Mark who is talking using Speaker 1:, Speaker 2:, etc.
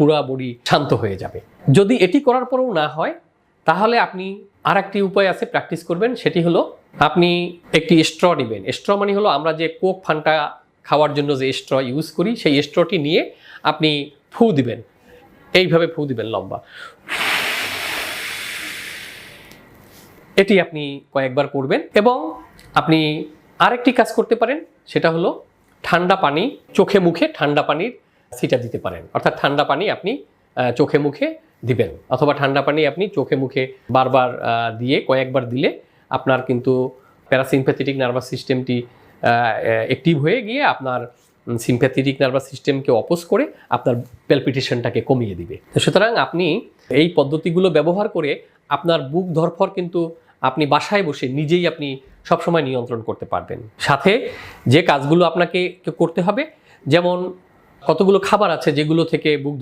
Speaker 1: পুরো বডি শান্ত হয়ে যাবে। যদি এটি করার পরেও না হয়, তাহলে আপনি আর একটি উপায় আছে প্র্যাকটিস করবেন, সেটি হলো আপনি একটি স্ট্র নেবেন। স্ট্র মানে হলো আমরা যে কোক ফান্টা খাওয়ার জন্য যে স্ট্র ইউজ করি, সেই স্ট্রটি নিয়ে আপনি ফু দিবেন। এইভাবে ফু দিবেন লম্বা। এটি আপনি কয়েকবার করবেন এবং আপনি আরেকটি কাজ করতে পারেন, সেটা হলো ঠান্ডা পানি, চোখে মুখে ঠান্ডা পানির সিটা দিতে পারেন। অর্থাৎ ঠান্ডা পানি আপনি চোখে মুখে দিবেন। অথবা ঠান্ডা পানি আপনি চোখে মুখে বারবার দিয়ে কয়েকবার দিলে আপনার কিন্তু প্যারাসিম্প্যাথেটিক নার্ভাস সিস্টেমটি অ্যাক্টিভ হয়ে গিয়ে আপনার সিম্প্যাথেটিক নার্ভাস সিস্টেমকে অপোজ করে আপনার প্যালপিটেশনটাকে কমিয়ে দিবে। সুতরাং আপনি এই পদ্ধতিগুলো ব্যবহার করে আপনার বুক ধরফর কিন্তু আপনি বাসায় বসে নিজেই আপনি সবসময় নিয়ন্ত্রণ করতে পারবেন। সাথে যে কাজগুলো আপনাকে করতে হবে, যেমন কতগুলো খাবার আছে যেগুলো থেকে বুক